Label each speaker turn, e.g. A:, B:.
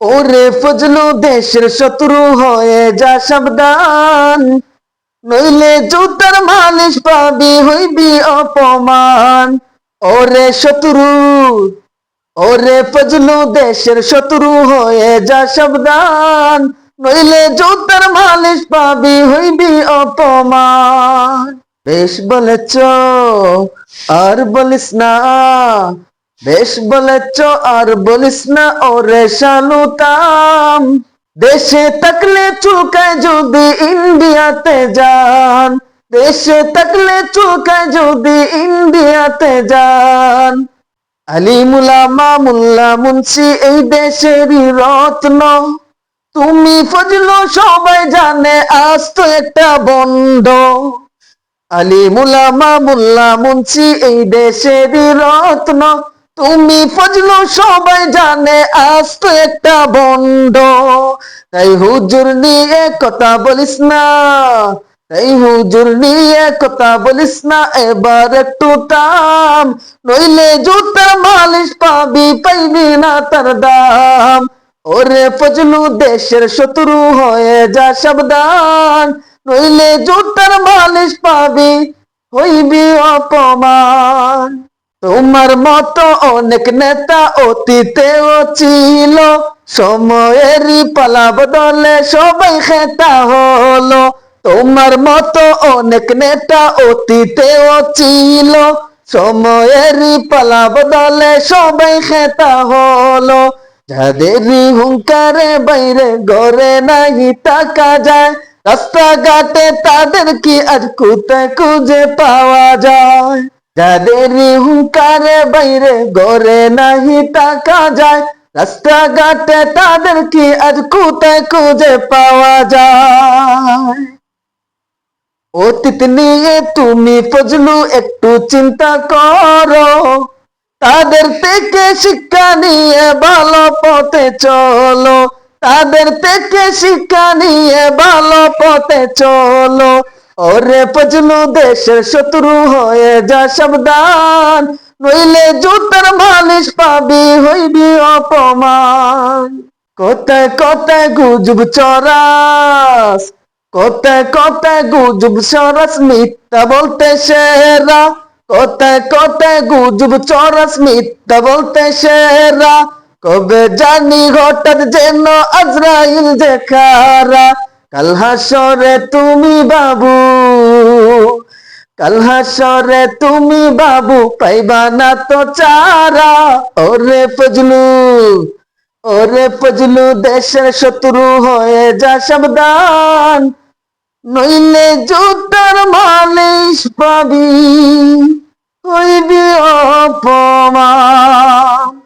A: ওরে ফজলু দেশের শত্রু হয়ে যা সাবধান। নইলে জুতার মালিশ পাবি, হইবি অপমান। ওরে শত্রু, ওরে ফজলু দেশের শত্রু হয়ে যা সাবধান। নইলে জুতার মালিশ পাবি, হইবি অপমান। বেশ বলেছ, আর বলিস না। বেশ বলেছ আর বলিস না ওরে শালুতাম দেশে থাকলে চুলকায় যদি ইন্ডিয়াতে যান। দেশে থাকলে চুলকায় যদি ইন্ডিয়াতে যান। আলী আলিমুলা মামুল্লা, মুন্সি, এই দেশেরই রত্ন। তুমি ফজলো সবাই জানে, আজ তো একটা বন্ধ। আলিমুলা মামুল্লা, মুন্সি, এই দেশেরই রত্ন। তুমি ফজলো সবাই জানে আস্ত একটা বন্ধ। তাই হুজুর নিয়ে কথা বলিস না, তাই হুজুর নিয়ে কথা বলিস না, এবার একটু তাম নইলে জুতার মালিশ পাবি, পাইবি না তার দাম। ওরে ফজলু, দেশের শত্রু হয়ে যা সাবধান। নইলে জুতার মালিশ পাবি, হইবি অপমান। তোমার মতো অনেক নেতা অতীতেও ছিল। সময়েরই পালা বদলে সবাই খেতা হলো। তোমার মতো অনেক নেতা অতীতেও ছিল। সময়েরই পালা বদলে সবাই খেতা হলো। যাদের হুঙ্কারে বাইরে ঘরে নাহি টাকা যায়, রাস্তাঘাটে তাদের কি আর কোথায় খুঁজে পাওয়া যায়? যাদের হুঙ্কারে বাইরে ঘরে নাহি টাকা যায়, রাস্তাঘাটে তাদের কি আজ কোথায় খুঁজে পাওয়া যায়? অতীত নিয়ে তুমি ফজলু, একটু চিন্তা করো। তাদের থেকে শিক্ষা নিয়ে ভালো পথে চলো। তাদের থেকে শিক্ষা নিয়ে ভালো পথে চলো। ওরে ফজলু দেশের শত্রু হয়ে যা সাবধান, নইলে জুতার মালিশ পাবি হইবি অপমান। কোথায় কোথায় গুজব চরাস, কোথায় কোথায় গুজব চরাস মিথ্যা বলতে সেরা। কোথায় কোথায় গুজব চরাস মিথ্যা বলতে সেরা। কবে জানি হঠাৎ যেন আজরাইল দেখারা কাল হাসরে তুমি বাবু কাল হাসরে তুমি বাবু, পাইবা না তো চারা। ওরে ফজলু ওরে ফজলু, দেশের শত্রু হয়ে যা সাবধান। নইলে জুতার মালিশ পাবি, হইবি অপমান।